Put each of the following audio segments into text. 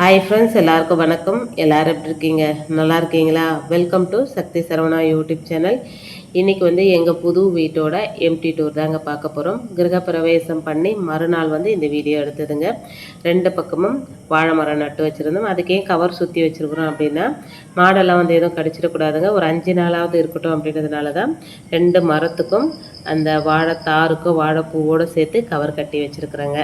Hi friends எல்லாருக்கும் வணக்கம். எல்லோரும் எப்படி இருக்கீங்க? நல்லா இருக்கீங்களா? Welcome to Sakthi Saravana YouTube channel இன்றைக்கி வந்து எங்கள் புது வீட்டோட எம்டி டூர் தாங்க பார்க்க போகிறோம் கிரகப்பிரவேசம் பண்ணி மறுநாள் வந்து இந்த வீடியோ எடுத்ததுங்க. ரெண்டு பக்கமும் வாழை மரம் நட்டு வச்சுருந்தோம். அதுக்கே கவர் சுற்றி வச்சுருக்குறோம் அப்படின்னா மாடெல்லாம் வந்து எதுவும் கடிச்சிடக்கூடாதுங்க. ஒரு அஞ்சு நாளாவது இருக்கட்டும் அப்படின்றதுனால தான் ரெண்டு மரத்துக்கும் அந்த வாழைத்தாருக்கும் வாழைப்பூவோடு சேர்த்து கவர் கட்டி வச்சுருக்குறேங்க.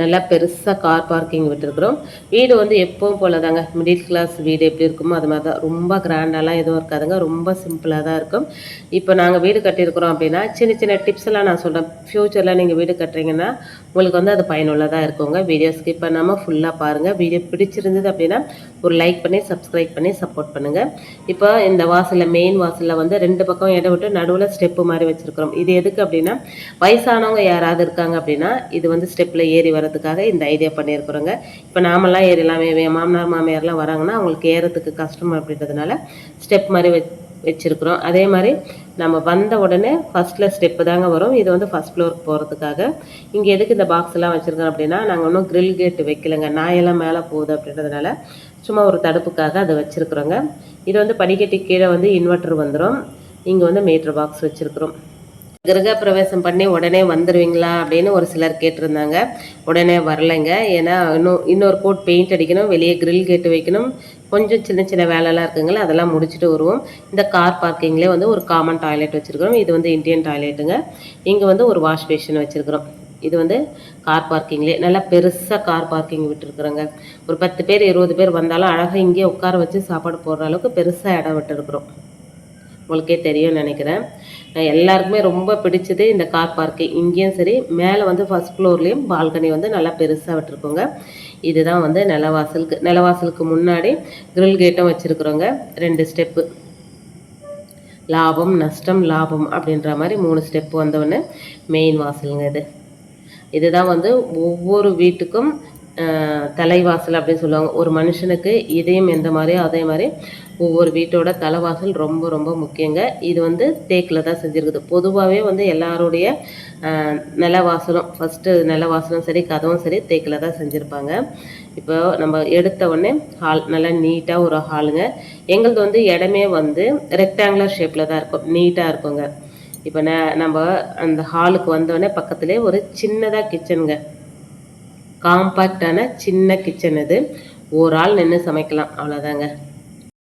நல்லா பெருசாக கார் பார்க்கிங் விட்டுருக்குறோம். வீடு வந்து எப்பவும் போல தாங்க மிடில் கிளாஸ் வீடு எப்படி இருக்குமோ அது மாதிரி தான் ரொம்ப கிராண்டாலாம் எதுவும் இருக்காதுங்க. ரொம்ப சிம்பிளாக தான் இருக்கும். இப்போ நாங்கள் வீடு கட்டியிருக்கிறோம் அப்படின்னா சின்ன சின்ன டிப்ஸ் எல்லாம் நான் சொல்கிறேன் ஃப்யூச்சரில் நீங்கள் வீடு கட்டுறீங்கன்னா உங்களுக்கு வந்து அது பயனுள்ளதாக இருக்குங்க. வீடியோ ஸ்கிப் பண்ணாமல் ஃபுல்லாக பாருங்கள் வீடியோ பிடிச்சிருந்தது அப்படின்னா ஒரு லைக் பண்ணி சப்ஸ்கிரைப் பண்ணி சப்போர்ட் பண்ணுங்கள் இப்போ இந்த வாசலில் மெயின் வாசலில் வந்து ரெண்டு பக்கம் இடம் விட்டு நடுவில் ஸ்டெப்பு மாதிரி வச்சுருக்கிறோம். இது எதுக்கு அப்படின்னா வயசானவங்க யாராவது இருக்காங்க அப்படின்னா இது வந்து ஸ்டெப்பில் ஏறி வரதுக்காக இந்த ஐடியா பண்ணியிருக்கிறோங்க. இப்போ நாமெல்லாம் ஏறிலாம் என் மாமனார் மாமியார்லாம் வராங்கன்னா அவங்களுக்கு ஏறத்துக்கு கஷ்டம் அப்படின்றதுனால ஸ்டெப் மாதிரி வச்சு வச்சுருக்குறோம். அதே மாதிரி நம்ம வந்த உடனே ஃபஸ்ட்டில் ஸ்டெப்பு தாங்க வரும். இது வந்து ஃபஸ்ட் ஃப்ளோருக்கு போகிறதுக்காக இங்கே எதுக்கு இந்த பாக்ஸ் எல்லாம் வச்சுருக்கோம் அப்படின்னா நாங்கள் இன்னும் க்ரில் கேட்டு வைக்கலைங்க. நாயெல்லாம் மேலே போகுது அப்படின்றதுனால சும்மா ஒரு தடுப்புக்காக அதை வச்சுருக்குறோங்க. இது வந்து படிக்கட்டி கீழே வந்து இன்வெர்ட்ரு வந்துடும் இங்கே வந்து மீட்ரு பாக்ஸ் வச்சுருக்குறோம். கிரக பிரவேசம் பண்ணி உடனே வந்துடுவீங்களா அப்படின்னு ஒரு சிலர் கேட்டிருந்தாங்க. உடனே வரலைங்க. ஏன்னா இன்னும் இன்னொரு கோட் பெயிண்ட் அடிக்கணும். வெளியே க்ரில் கேட்டு வைக்கணும். கொஞ்சம் சின்ன சின்ன வேலைலாம் இருக்குங்களா அதெல்லாம் முடிச்சுட்டு வருவோம். இந்த கார் பார்க்கிங்லேயே வந்து ஒரு காமன் டாய்லெட் வச்சுருக்கிறோம். இது வந்து இந்தியன் டாய்லெட்டுங்க இங்கே வந்து ஒரு வாஷ் பேஷன் வச்சுருக்கிறோம். இது வந்து கார் பார்க்கிங்லேயே நல்லா பெருசாக கார் பார்க்கிங் விட்டுருக்குறோங்க. ஒரு பத்து பேர் இருபது பேர் வந்தாலும் அழகாக இங்கேயே உட்கார வச்சு சாப்பாடு போடுற அளவுக்கு பெருசாக இடம் விட்டுருக்குறோம். உங்களுக்கே தெரியும்னு நினைக்கிறேன். எல்லாருக்குமே ரொம்ப பிடிச்சது இந்த கார் பார்க்கு இங்கேயும் சரி மேலே வந்து ஃபஸ்ட் ஃப்ளோர்லேயும் பால்கனி வந்து நல்லா பெருசாக விட்டுருக்கோங்க. இதுதான் வந்து நிலவாசலுக்கு நிலவாசலுக்கு முன்னாடி கிரில் கேட்டும் வச்சுருக்குறோங்க. ரெண்டு ஸ்டெப்பு லாபம் நஷ்டம் லாபம் அப்படின்ற மாதிரி மூணு ஸ்டெப்பு வந்தவொடனே மெயின் வாசலுங்க இது. இதுதான் வந்து ஒவ்வொரு வீட்டுக்கும் தலைவாசல் அப்படின்னு சொல்லுவாங்க. ஒரு மனுஷனுக்கு இதயம் எந்த மாதிரியோ அதே மாதிரி ஒவ்வொரு வீட்டோட தலைவாசல் ரொம்ப ரொம்ப முக்கியங்க. இது வந்து தேக்கில் தான் செஞ்சுருக்குது. பொதுவாகவே வந்து எல்லாருடைய நிலவாசலும் ஃபஸ்ட்டு நிலவாசலும் சரி கதவும் சரி தேக்கில் தான் செஞ்சுருப்பாங்க. இப்போ நம்ம எடுத்த உடனே ஹால் நல்லா நீட்டாக ஒரு ஹாலுங்க எங்களது வந்து இடமே வந்து ரெக்டாங்குலர் ஷேப்பில் தான் இருக்கும். நீட்டாக இருக்குங்க. இப்போ ந நம்ம அந்த ஹாலுக்கு வந்தோடனே பக்கத்துலேயே ஒரு சின்னதாக கிச்சனுங்க காம்பாக்டான சின்ன கிச்சன் இது. ஒரு ஆள் நின்று சமைக்கலாம். அவ்வளோதாங்க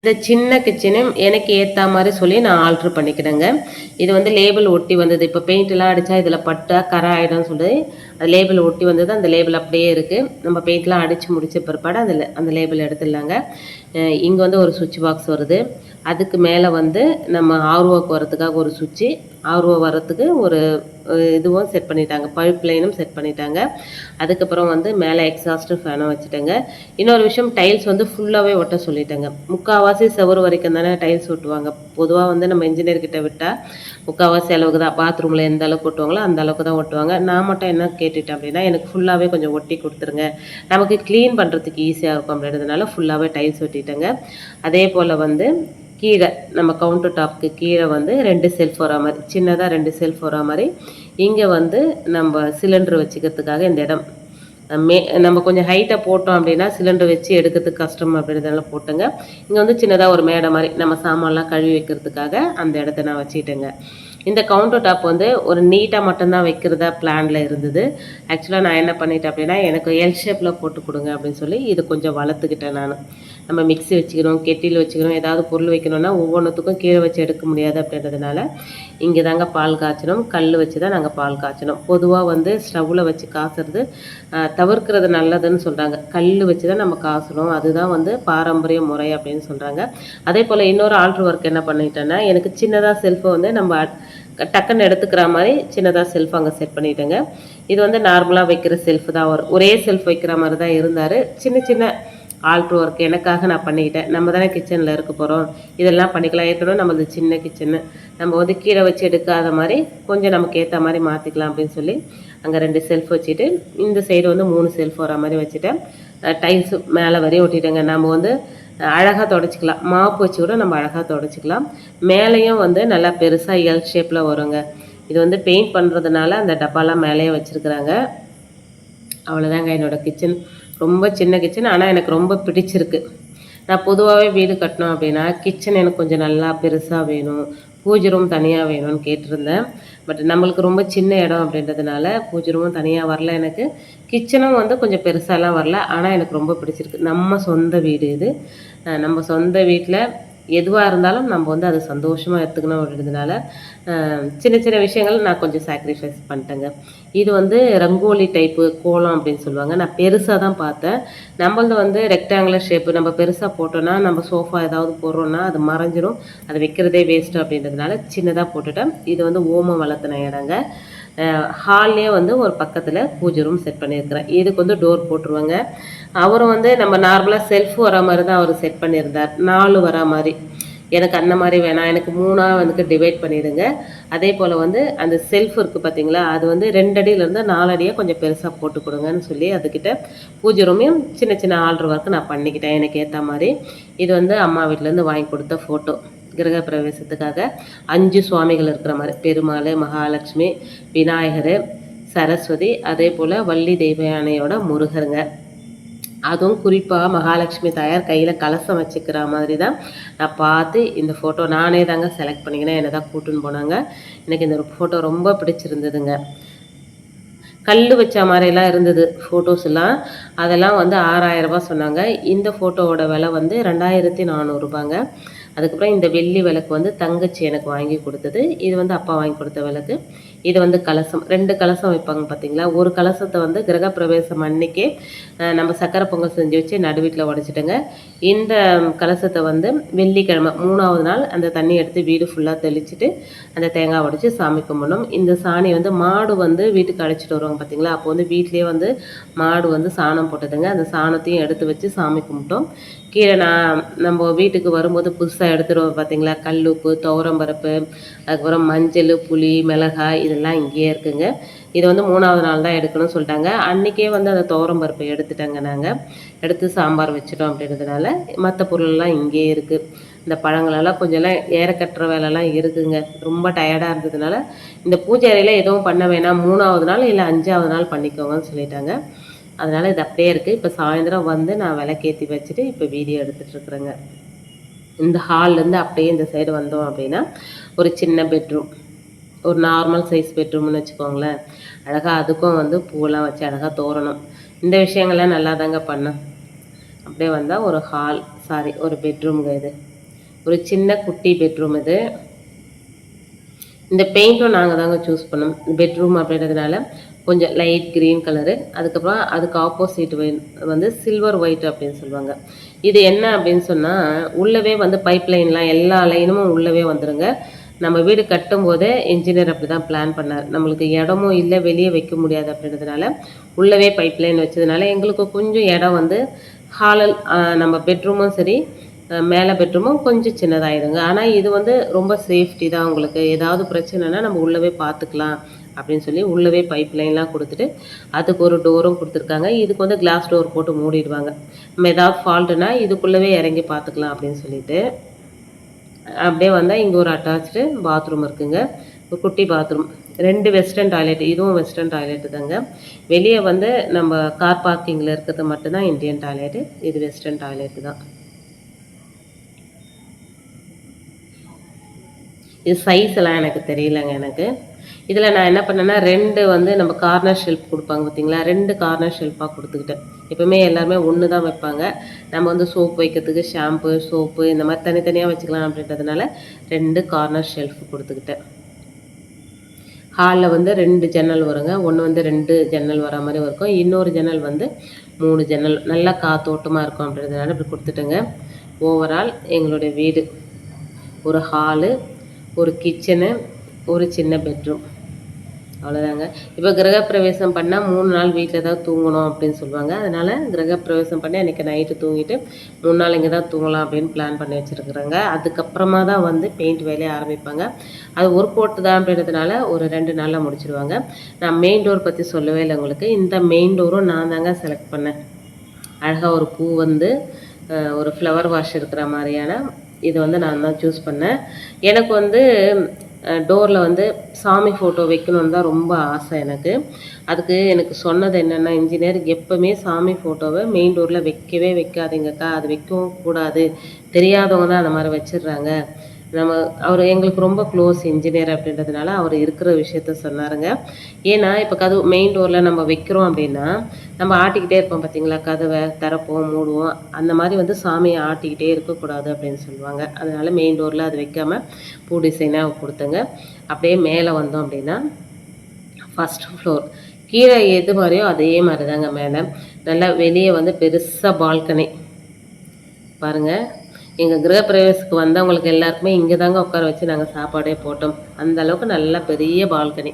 இந்த சின்ன கிச்சனும் எனக்கு ஏற்ற மாதிரி சொல்லி நான் ஆல்ட்ரு பண்ணிக்கிறேங்க. இது வந்து லேபிள் ஒட்டி வந்தது. இப்போ பெயிண்ட்லாம் அடித்தா இதில் பட்டா கரை ஆகிடும்னு சொல்லி அது லேபிள் ஒட்டி வந்தது. அந்த லேபிள் அப்படியே இருக்குது நம்ம பெயிண்ட்லாம் அடித்து முடிச்ச பிற்பாடு அதில் அந்த லேபிள் எடுத்துடலாங்க. இங்கே வந்து ஒரு சுவிட்ச் பாக்ஸ் வருது. அதுக்கு மேலே வந்து நம்ம ஆர்வோக்கு வரத்துக்காக ஒரு சுவிட்சு ஆர்வோ வரத்துக்கு ஒரு இதுவும் செட் பண்ணிட்டாங்க. பைப் லைனும் செட் பண்ணிட்டாங்க. அதுக்கப்புறம் வந்து மேலே எக்ஸாஸ்டர் ஃபேனும் வச்சுட்டேங்க. இன்னொரு விஷயம் டைல்ஸ் வந்து ஃபுல்லாகவே ஒட்ட சொல்லிட்டாங்க. முக்கால்வாசி செவரு வரைக்கும் தானே டைல்ஸ் ஒட்டுவாங்க. பொதுவாக வந்து நம்ம இன்ஜினியர் கிட்ட விட்டால் முக்கால்வாசி அளவுக்கு தான் பாத்ரூமில் எந்த அளவுக்கு ஒட்டுவாங்களோ அந்த அளவுக்கு தான் ஒட்டுவாங்க. நான் மட்டும் என்ன கேட்டுட்டேன் அப்படின்னா எனக்கு ஃபுல்லாகவே கொஞ்சம் ஒட்டி கொடுத்துருங்க. நமக்கு க்ளீன் பண்ணுறதுக்கு ஈஸியாக இருக்கும் அப்படின்றதுனால ஃபுல்லாகவே டைல்ஸ் ஒட்டிட்டாங்க. அதே போல் வந்து கீழே நம்ம கவுண்டர் டாப்க்கு கீழே வந்து ரெண்டு செல்ஃப் வர மாதிரி சின்னதாக ரெண்டு செல்ஃப் வர மாதிரி இங்கே வந்து நம்ம சிலிண்டர் வச்சுக்கிறதுக்காக இந்த இடம். மே நம்ம கொஞ்சம் ஹைட்டை போட்டோம் அப்படின்னா சிலிண்டர் வச்சு எடுக்கிறதுக்கு கஷ்டம் அப்படின்றதுனால போட்டுங்க. இங்கே வந்து சின்னதாக ஒரு மேடை மாதிரி நம்ம சாமான்லாம் கழுவி வைக்கிறதுக்காக அந்த இடத்த நான் வச்சுக்கிட்டேங்க இந்த கவுண்டர் டாப் வந்து ஒரு நீட்டாக மட்டும்தான் வைக்கிறதா பிளானில் இருந்தது. ஆக்சுவலாக நான் என்ன பண்ணிட்டேன் அப்படின்னா எனக்கு எல் ஷேப்பில் போட்டு கொடுங்க அப்படின்னு சொல்லி இது கொஞ்சம் வளர்த்துக்கிட்டேன் நான். நம்ம மிக்ஸி வச்சுக்கிறோம் கெட்டில் வச்சுக்கிறோம் ஏதாவது பொருள் வைக்கணும்னா ஒவ்வொன்றுத்துக்கும் கீழே வச்சு எடுக்க முடியாது அப்படின்றதுனால இங்கே தாங்க பால் காய்ச்சணும் கல் வச்சு தான் நாங்கள் பால் காய்ச்சணும். பொதுவாக வந்து ஸ்டவ்வில் வச்சு காசுறது தவிர்க்கிறது நல்லதுன்னு சொல்கிறாங்க கல் வச்சு தான் நம்ம காசணும் அதுதான் வந்து பாரம்பரிய முறை அப்படின்னு சொல்கிறாங்க அதே போல் இன்னொரு ஆல்ட்ரு ஒர்க் என்ன பண்ணிட்டேன்னா எனக்கு சின்னதாக செல்ஃபை வந்து நம்ம டக்குன்னு எடுத்துக்கிற மாதிரி சின்னதாக செல்ஃப் அங்கே செட் பண்ணிட்டேங்க. இது வந்து நார்மலாக வைக்கிற செல்ஃப் தான். வரும் ஒரே செல்ஃப் வைக்கிற மாதிரி தான் இருந்தார். சின்ன சின்ன ஆல்ட்ரு ஒர்க் எனக்காக நான் பண்ணிக்கிட்டேன். நம்ம தானே கிச்சனில் இருக்க போகிறோம் இதெல்லாம் பண்ணிக்கலாம். ஏற்கனவே நம்மளது சின்ன கிச்சனு நம்ம வந்து கீழே வச்சு எடுக்காத மாதிரி கொஞ்சம் நமக்கு ஏற்ற மாதிரி மாற்றிக்கலாம் அப்படின்னு சொல்லி அங்கே ரெண்டு செல்ஃப் வச்சுட்டு இந்த சைடு வந்து மூணு செல்ஃப் வர மாதிரி வச்சுட்டேன். டைல்ஸு மேலே வரையும் ஒட்டிட்டேங்க. நம்ம வந்து அழகாக தொடச்சிக்கலாம். மாப்பு வச்சு கூட நம்ம அழகாக தொடச்சிக்கலாம். மேலேயும் வந்து நல்லா பெருசாக எல் ஷேப்பில் வருங்க. இது வந்து பெயிண்ட் பண்ணுறதுனால அந்த டப்பாலாம் மேலேயே வச்சுருக்குறாங்க. அவ்வளோதாங்க என்னோட கிச்சன் ரொம்ப சின்ன கிச்சன் ஆனால் எனக்கு ரொம்ப பிடிச்சிருக்கு. நான் பொதுவாகவே வீடு கட்டணும் அப்படின்னா கிச்சன் எனக்கு கொஞ்சம் நல்லா பெருசாக வேணும். பூஜை ரூம் தனியாக வேணும்னு கேட்டிருந்தேன். பட் நம்மளுக்கு ரொம்ப சின்ன இடம் அப்படின்றதுனால பூஜை ரூமும் தனியாக வரல எனக்கு. கிச்சனும் வந்து கொஞ்சம் பெருசாலாம் வரல. ஆனால் எனக்கு ரொம்ப பிடிச்சிருக்கு. நம்ம சொந்த வீடு இது. நம்ம சொந்த வீட்டில் எதுவாக இருந்தாலும் நம்ம வந்து அதை சந்தோஷமாக எடுத்துக்கணும் அப்படின்றதுனால சின்ன சின்ன விஷயங்கள் நான் கொஞ்சம் சாக்ரிஃபைஸ் பண்ணிட்டேங்க. இது வந்து ரங்கோலி டைப்பு கோலம் அப்படின்னு சொல்லுவாங்க. நான் பெருசாக தான் பார்த்தேன். நம்மளது வந்து ரெக்டாங்குலர் ஷேப்பு நம்ம பெருசாக போட்டோன்னா நம்ம சோஃபா ஏதாவது போடுறோன்னா அது மறைஞ்சிரும். அது வைக்கிறதே வேஸ்ட்டு அப்படின்றதுனால சின்னதாக போட்டுட்டேன். இது வந்து ஓமம் வளர்த்தின இடங்க ஹால்லே வந்து ஒரு பக்கத்தில் பூஜை ரூம் செட் பண்ணியிருக்கிறேன் இதுக்கு வந்து டோர் போட்டுருவாங்க. அவரும் வந்து நம்ம நார்மலாக செல்ஃப் வர மாதிரி தான் அவர் செட் பண்ணியிருந்தார் நாலு வர மாதிரி. எனக்கு அந்த மாதிரி வேணாம். எனக்கு மூணாக வந்து டிவைட் பண்ணிடுங்க. அதே போல் வந்து அந்த செல்ஃப் இருக்குது பார்த்தீங்களா அது வந்து ரெண்டு அடியிலேருந்து நாலடியாக கொஞ்சம் பெருசாக போட்டு கொடுங்கன்னு சொல்லி அதுக்கிட்ட பூஜை ரூமையும் சின்ன சின்ன ஆர்டர் ஒர்க்கு நான் பண்ணிக்கிட்டேன். எனக்கு ஏற்ற மாதிரி. இது வந்து அம்மா வீட்டிலேருந்து வாங்கி கொடுத்த ஃபோட்டோ கிரக பிரவேசத்துக்காக அஞ்சு சுவாமிகள் இருக்கிற மாதிரி பெருமாள் மகாலட்சுமி விநாயகர் சரஸ்வதி அதே போல் வள்ளி தெய்வயானையோட முருகருங்க. அதுவும் குறிப்பாக மகாலட்சுமி தாயார் கையில் கலசம் வச்சுக்கிற மாதிரி தான் நான் பார்த்து இந்த ஃபோட்டோ நானே தாங்க செலக்ட் பண்ணிக்கினேன். என்னை தான் கூட்டுன்னு போனாங்க. எனக்கு இந்த ஃபோட்டோ ரொம்ப பிடிச்சிருந்ததுங்க. கல் வச்ச மாதிரிலாம் இருந்தது ஃபோட்டோஸ் எல்லாம். அதெல்லாம் வந்து ஆறாயிரம் ரூபாய் சொன்னாங்க. இந்த ஃபோட்டோவோட விலை வந்து ரெண்டாயிரத்தி நானூறுரூபாங்க அதுக்கப்புறம் இந்த வெள்ளி விளக்கு வந்து தங்கச்சி எனக்கு வாங்கி கொடுத்தது. இது வந்து அப்பா வாங்கி கொடுத்த விளக்கு. இது வந்து கலசம். ரெண்டு கலசம் வைப்பாங்க பார்த்தீங்களா ஒரு கலசத்தை வந்து கிரகப்பிரவேசம் அன்னைக்கே நம்ம சக்கரை பொங்கல் செஞ்சு வச்சு நடுவீட்டில் உடச்சிட்டோங்க. இந்த கலசத்தை வந்து வெள்ளிக்கிழமை மூணாவது நாள் அந்த தண்ணி எடுத்து வீடு ஃபுல்லாக தெளிச்சுட்டு அந்த தேங்காய் உடச்சி சாமி கும்பிடணும். இந்த சாணி வந்து மாடு வந்து வீட்டுக்கு அழைச்சிட்டு வருவாங்க பார்த்தீங்களா அப்போ வந்து வீட்லேயே வந்து மாடு வந்து சாணம் போட்டதுங்க. அந்த சாணத்தையும் எடுத்து வச்சு சாமி கும்பிட்டோம். கீழே நான் நம்ம வீட்டுக்கு வரும்போது புதுசாக எடுத்துருவோம் பார்த்தீங்களா துவரம் துவரம்பருப்பு அதுக்கப்புறம் மஞ்சள் புளி மிளகாய் இதெல்லாம் இங்கேயே இருக்குங்க. இது வந்து மூணாவது நாள் தான் எடுக்கணும்னு சொல்லிட்டாங்க. அன்றைக்கே வந்து அந்த துவரம்பருப்பை எடுத்துட்டாங்க நாங்கள் எடுத்து சாம்பார் வச்சிட்டோம் அப்படின்றதுனால மற்ற பொருளெல்லாம் இங்கேயே இருக்குது இந்த பழங்களெல்லாம் கொஞ்சம்லாம் ஏற கட்டுற வேலைலாம் இருக்குதுங்க ரொம்ப டயர்டாக இருந்ததுனால இந்த பூஜை அறையில் எதுவும் பண்ண வேணாம். மூணாவது நாள் இல்லை அஞ்சாவது நாள் பண்ணிக்கோங்கன்னு சொல்லிட்டாங்க. அதனால் இது அப்படியே இருக்குது இப்போ சாயந்தரம் வந்து நான் விளக்கேற்றி வச்சுட்டு இப்போ வீடியோ எடுத்துகிட்ருக்குறேங்க இந்த ஹால்லேருந்து அப்படியே இந்த சைடு வந்தோம் அப்படின்னா ஒரு சின்ன பெட்ரூம் ஒரு நார்மல் சைஸ் பெட்ரூம்னு வச்சுக்கோங்களேன். அழகாக அதுக்கும் வந்து பூவெல்லாம் வச்சு அழகாக தோரணும். இந்த விஷயங்கள்லாம் நல்லா தாங்க பண்ணேன் அப்படியே வந்தால் ஒரு ஹால் சாரி ஒரு பெட்ரூம்ங்க இது. ஒரு சின்ன குட்டி பெட்ரூம் இது. இந்த பெயிண்ட்டும் நாங்கள் தாங்க சூஸ் பண்ணோம். பெட்ரூம் அப்படின்றதுனால கொஞ்சம் லைட் க்ரீன் கலரு அதுக்கப்புறம் அதுக்கு ஆப்போசிட் வந்து சில்வர் ஒயிட் அப்படின்னு சொல்லுவாங்க. இது என்ன அப்படின்னு சொன்னால் உள்ளவே வந்து பைப் லைன்லாம் எல்லா லைனும் உள்ளவே வந்துடுங்க நம்ம வீடு கட்டும் போதே இன்ஜினியர் அப்படி தான் பிளான் பண்ணார். நம்மளுக்கு இடமும் இல்லை வெளியே வைக்க முடியாது அப்படின்றதுனால உள்ளவே பைப் லைன் வச்சதுனால எங்களுக்கு கொஞ்சம் இடம் வந்து ஹாலல் நம்ம பெட்ரூமும் சரி மேலே பெட்ரூமும் கொஞ்சம் சின்னதாகிடுங்க ஆனால் இது வந்து ரொம்ப சேஃப்டி தான் உங்களுக்கு. ஏதாவது பிரச்சனைனா நம்ம உள்ளவே பார்த்துக்கலாம். அப்படின்னு சொல்லி உள்ளவே பைப் லைன்லாம் கொடுத்துட்டு அதுக்கு ஒரு டோரும் கொடுத்துருக்காங்க. இதுக்கு வந்து கிளாஸ் டோர் போட்டு மூடிடுவாங்க. நம்ம ஏதாவது ஃபால்ட்டுனா இதுக்குள்ளவே இறங்கி பார்த்துக்கலாம் அப்படின்னு சொல்லிட்டு அப்படியே வந்தால் இங்கே ஒரு அட்டாச்சு பாத்ரூம் இருக்குங்க. ஒரு குட்டி பாத்ரூம் ரெண்டு வெஸ்டர்ன் டாய்லெட் இதுவும் வெஸ்டர்ன் டாய்லெட்டு தாங்க. வெளியே வந்து நம்ம கார் பார்க்கிங்கில் இருக்கிறது மட்டும்தான் இந்தியன் டாய்லெட்டு இது வெஸ்டர்ன் டாய்லெட்டு தான். இது சைஸ் எல்லாம் எனக்கு தெரியலங்க எனக்கு. இதில் நான் என்ன பண்ணேன்னா ரெண்டு வந்து நம்ம கார்னர் ஷெல்ஃப் கொடுப்பாங்க பார்த்தீங்களா ரெண்டு கார்னர் ஷெல்ஃபாக கொடுத்துக்கிட்டேன். எப்பவுமே எல்லாருமே ஒன்று தான் வைப்பாங்க. நம்ம வந்து சோப்பு வைக்கிறதுக்கு ஷாம்பு சோப்பு இந்த மாதிரி தனித்தனியாக வச்சுக்கலாம் அப்படின்றதுனால ரெண்டு கார்னர் ஷெல்ஃப் கொடுத்துக்கிட்டேன். ஹாலில் வந்து ரெண்டு ஜன்னல் வருங்க. ஒன்று வந்து ரெண்டு ஜன்னல் வர மாதிரி இருக்கும். இன்னொரு ஜன்னல் வந்து மூணு ஜன்னல். நல்லா காத்தோட்டமாக இருக்கும் அப்படின்றதுனால இப்படி கொடுத்துட்டேங்க. ஓவரால் எங்களுடைய வீடு. ஒரு ஹாலு ஒரு கிச்சனு ஒரு சின்ன பெட்ரூம் அவ்வளோதாங்க இப்போ கிரகப்பிரவேசம் பண்ணால் மூணு நாள் வீட்டில் தான் தூங்கணும் அப்படின்னு சொல்லுவாங்க. அதனால் கிரகப்பிரவேசம் பண்ணி அன்றைக்கி நைட்டு தூங்கிட்டு மூணு நாள் இங்கே தான் தூங்கலாம் அப்படின்னு பிளான் பண்ணி வச்சுருக்குறாங்க. அதுக்கப்புறமா தான் வந்து பெயிண்ட் வேலையை ஆரம்பிப்பாங்க. அது ஒரு போட்டு தான் அப்படின்றதுனால ஒரு ரெண்டு நாளில் முடிச்சிடுவாங்க நான் மெயின் டோர் பற்றி சொல்லவே இல்லை உங்களுக்கு. இந்த மெயின் டோரும் நான் தாங்க செலக்ட் பண்ணேன். அழகாக ஒரு பூ வந்து ஒரு ஃப்ளவர் வாஷ் இருக்கிற மாதிரியான இது வந்து நான் தான் சூஸ் பண்ணேன். எனக்கு வந்து டோரில் வந்து சாமி ஃபோட்டோ வைக்கணுன்னு தான் ரொம்ப ஆசை எனக்கு. அதுக்கு எனக்கு சொன்னது என்னென்னா இன்ஜினியர் எப்போவுமே சாமி ஃபோட்டோவை மெயின் டோரில் வைக்கவே வைக்காதீங்கக்கா. அது வைக்கவும் கூடாது. தெரியாதவங்க தான் அந்த மாதிரி வச்சிடுறாங்க. நம்ம அவர் எங்களுக்கு ரொம்ப க்ளோஸ் இன்ஜினியர் அப்படின்றதுனால அவர் இருக்கிற விஷயத்த சொன்னாருங்க. ஏன்னா இப்போ கதவு மெயின் டோரில் நம்ம வைக்கிறோம் அப்படின்னா நம்ம ஆட்டிக்கிட்டே இருப்போம் பார்த்தீங்களா கதவை திறப்போம் மூடுவோம். அந்த மாதிரி வந்து சாமியை ஆட்டிக்கிட்டே இருக்கக்கூடாது அப்படின்னு சொல்லுவாங்க. அதனால் மெயின் டோரில் அது வைக்காமல் பூ டிசைனாக கொடுத்துங்க. அப்படியே மேலே வந்தோம் அப்படின்னா ஃபஸ்ட் ஃப்ளோர் கீழே எது மாதிரியோ அதே மாதிரி தாங்க மேலே. நல்லா வெளியே வந்து பெருசாக பால்கனி பாருங்கள் எங்கள் கிரகப்பிரவேசத்துக்கு வந்தவங்களுக்கு எல்லாருக்குமே இங்கே தாங்க உட்கார வச்சு நாங்கள் சாப்பாடே போட்டோம். அந்த அளவுக்கு நல்ல பெரிய பால்கனி.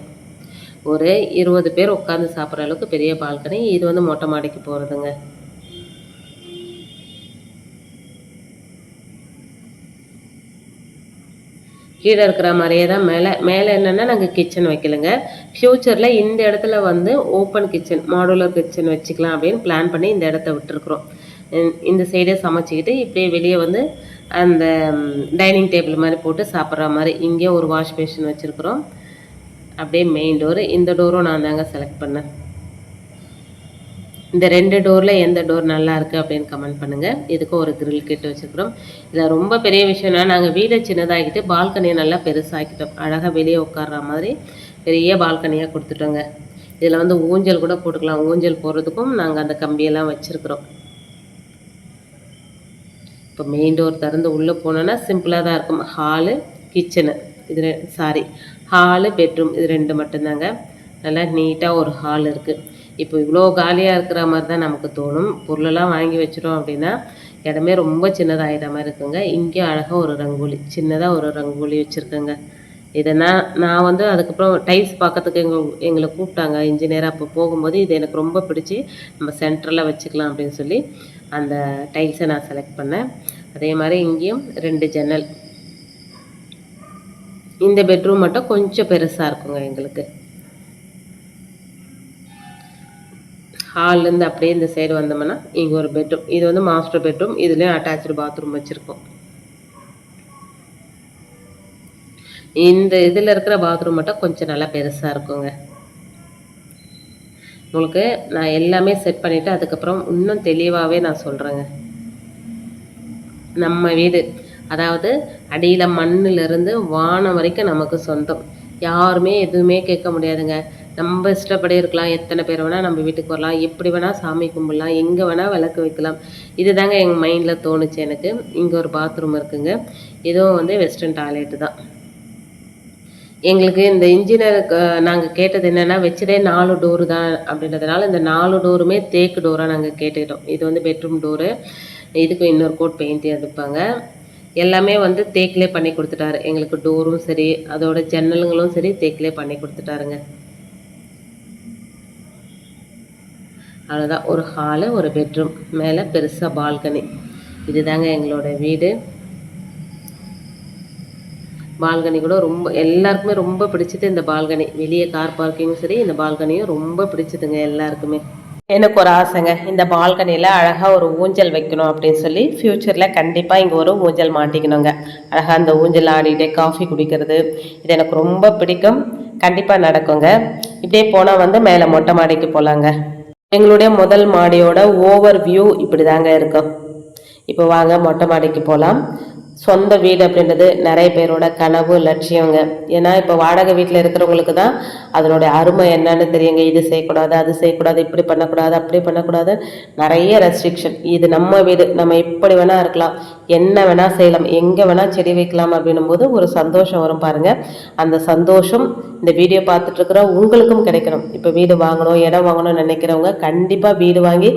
ஒரு இருபது பேர் உட்காந்து சாப்பிட்ற அளவுக்கு பெரிய பால்கனி. இது வந்து மொட்டை மாடிக்கு போகிறதுங்க கீழே இருக்கிற மாதிரியே தான் மேலே மேலே என்னென்னா நாங்கள் கிச்சன் வைக்கலைங்க. ஃப்யூச்சரில் இந்த இடத்துல வந்து ஓப்பன் கிச்சன் மாடுலர் கிச்சன் வச்சுக்கலாம் அப்படின்னு பிளான் பண்ணி இந்த இடத்த விட்டுருக்குறோம். இந்த சைடே சமைச்சிக்கிட்டு இப்படியே வெளியே வந்து அந்த டைனிங் டேபிள் மாதிரி போட்டு சாப்பிட்ற மாதிரி இங்கே ஒரு வாஷ் பேஷன் வச்சுருக்குறோம். அப்படியே மெயின் டோரு இந்த டோரும் நான் தாங்க செலக்ட் பண்ணேன். இந்த ரெண்டு டோரில் எந்த டோர் நல்லா இருக்குது அப்படின்னு கமெண்ட் பண்ணுங்கள் இதுக்கு ஒரு கிரில் கிட் வச்சுருக்குறோம். இதில் ரொம்ப பெரிய விஷயம்னா நாங்கள் வீடை சின்னதாகிட்டு பால்கனியை நல்லா பெருசாகிட்டோம் அழகாக வெளியே உட்கார்ற மாதிரி பெரிய பால்கனியாக கொடுத்துட்டோங்க. இதில் வந்து ஊஞ்சல் கூட போட்டுக்கலாம். ஊஞ்சல் போடுறதுக்கும் நாங்கள் அந்த கம்பியெல்லாம் வச்சுருக்குறோம். இப்போ மெயின் டோர் திறந்து உள்ளே போனோன்னா சிம்பிளாக தான் இருக்கும். ஹாலு கிச்சனு இது சாரி ஹாலு பெட்ரூம் இது ரெண்டு மட்டும்தாங்க. நல்லா நீட்டாக ஒரு ஹால் இருக்குது இப்போ இவ்வளோ காலியாக இருக்கிற மாதிரி தான் நமக்கு தோணும். பொருளெல்லாம் வாங்கி வச்சிட்டோம் அப்படின்னா இடமே ரொம்ப சின்னதாகிட்ட மாதிரி இருக்குங்க. இங்கே அழகாக ஒரு ரங்கோலி சின்னதாக ஒரு ரங்கோலி வச்சுருக்கேங்க. இதை நான் நான் வந்து அதுக்கப்புறம் டைல்ஸ் பார்க்கறதுக்கு எங்கள் எங்களை கூப்பிட்டாங்க. இன்ஜினியராக அப்போ போகும்போது இது எனக்கு ரொம்ப பிடிச்சி நம்ம சென்டரில் வச்சுக்கலாம் அப்படின்னு சொல்லி அந்த டைல்ஸை நான் செலக்ட் பண்ணேன். அதே மாதிரி இங்கேயும் ரெண்டு ஜன்னல். இந்த பெட்ரூம் மட்டும் கொஞ்சம் பெருசாக இருக்குங்க எங்களுக்கு. ஹால்லேருந்து அப்படியே இந்த சைடு வந்தோம்னா இங்கே ஒரு பெட்ரூம் இது வந்து மாஸ்டர் பெட்ரூம் இதுலேயும் அட்டாச்சு பாத்ரூம் வச்சுருக்கோம். இந்த இதில் இருக்கிற பாத்ரூம் மட்டும் கொஞ்சம் நல்லா பெருசாக இருக்குங்க. உங்களுக்கு நான் எல்லாமே செட் பண்ணிவிட்டு அதுக்கப்புறம் இன்னும் தெளிவாகவே நான் சொல்கிறேங்க நம்ம வீடு அதாவது அடியில் மண்ணிலிருந்து வானம் வரைக்கும் நமக்கு சொந்தம். யாருமே எதுவுமே கேட்க முடியாதுங்க. நம்ம இஷ்டப்படி இருக்கலாம் எத்தனை பேர் வேணால் நம்ம வீட்டுக்கு வரலாம் எப்படி வேணால் சாமி கும்பிடலாம் எங்கே வேணால் விளக்கு வைக்கலாம். இது தாங்க எங்கள் மைண்டில் தோணுச்சு எனக்கு. இங்கே ஒரு பாத்ரூம் இருக்குங்க. இதுவும் வந்து வெஸ்டர்ன் டாய்லெட்டு தான். எங்களுக்கு இந்த இன்ஜினியருக்கு நாங்கள் கேட்டது என்னென்னா வச்சதே நாலு டோரு தான் அப்படின்றதுனால இந்த நாலு டோருமே தேக்கு டோராக நாங்கள் கேட்டுக்கிட்டோம். இது வந்து பெட்ரூம் டோரு இதுக்கும் இன்னொரு கோட் பெயிண்ட் எடுப்பாங்க. எல்லாமே வந்து தேக்கிலே பண்ணி கொடுத்துட்டாரு. எங்களுக்கு டோரும் சரி அதோட ஜன்னலுங்களும் சரி தேக்கிலே பண்ணி கொடுத்துட்டாருங்க. அவ்வளோதான் ஒரு ஹாலு ஒரு பெட்ரூம் மேலே பெருசாக பால்கனி இதுதாங்க எங்களோட வீடு. பால்கனி கூட ரொம்ப எல்லாருக்குமே ரொம்ப பிடிச்சது இந்த பால்கனி. வெளியே கார் பார்க்கிங்கும் சரி இந்த பால்கனியும் ரொம்ப பிடிச்சதுங்க எல்லாருக்குமே. எனக்கு ஒரு ஆசைங்க இந்த பால்கனியில் அழகாக ஒரு ஊஞ்சல் வைக்கணும் அப்படின்னு சொல்லி ஃப்யூச்சரில் கண்டிப்பாக இங்கே ஒரு ஊஞ்சல் மாட்டிக்கணுங்க. அழகாக அந்த ஊஞ்சல் ஆடிட்டே காஃபி குடிக்கிறது இது எனக்கு ரொம்ப பிடிக்கும். கண்டிப்பாக நடக்குங்க. இப்படியே போனால் வந்து மேலே மொட்டை மாடிக்கு போகலாங்க எங்களுடைய முதல் மாடியோட ஓவர் வியூ இப்படி தாங்க இருக்கும். இப்போ வாங்க மொட்டை மாடிக்கு போகலாம் சொந்த வீடு அப்படின்றது நிறைய பேரோட கனவு லட்சியங்க. ஏன்னா இப்போ வாடகை வீட்டில் இருக்கிறவங்களுக்கு தான் அதனுடைய அருமை என்னன்னு தெரியுங்க. இது செய்யக்கூடாது அது செய்யக்கூடாது இப்படி பண்ணக்கூடாது அப்படி பண்ணக்கூடாது. நிறைய ரெஸ்ட்ரிக்ஷன் இது நம்ம வீடு நம்ம எப்படி வேணால் இருக்கலாம். என்ன வேணால் செய்யலாம் எங்கே வேணால் செடி வைக்கலாம் அப்படின்னும் போது ஒரு சந்தோஷம் வரும் பாருங்கள் அந்த சந்தோஷம் இந்த வீடியோ பார்த்துட்ருக்குற உங்களுக்கும் கிடைக்கணும். இப்போ வீடு வாங்கணும் இடம் வாங்கணும்னு நினைக்கிறவங்க கண்டிப்பாக வீடு வாங்கி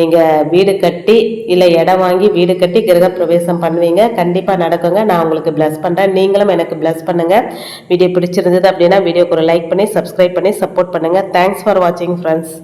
நீங்கள் வீடு கட்டி இல்லை இடம் வாங்கி வீடு கட்டி கிரகப்பிரவேசம் பண்ணுவீங்க. கண்டிப்பாக கண்டிப்பாக நடக்குங்க. நான் உங்களுக்கு பிளஸ் பண்ணுறேன் நீங்களும் எனக்கு பிளஸ் பண்ணுங்கள் வீடியோ பிடிச்சிருந்தது அப்படின்னா வீடியோக்கு ஒரு லைக் பண்ணி சப்ஸ்கிரைப் பண்ணி சப்போர்ட் பண்ணுங்கள் தேங்க்ஸ் ஃபார் வாட்சிங் ஃப்ரெண்ட்ஸ்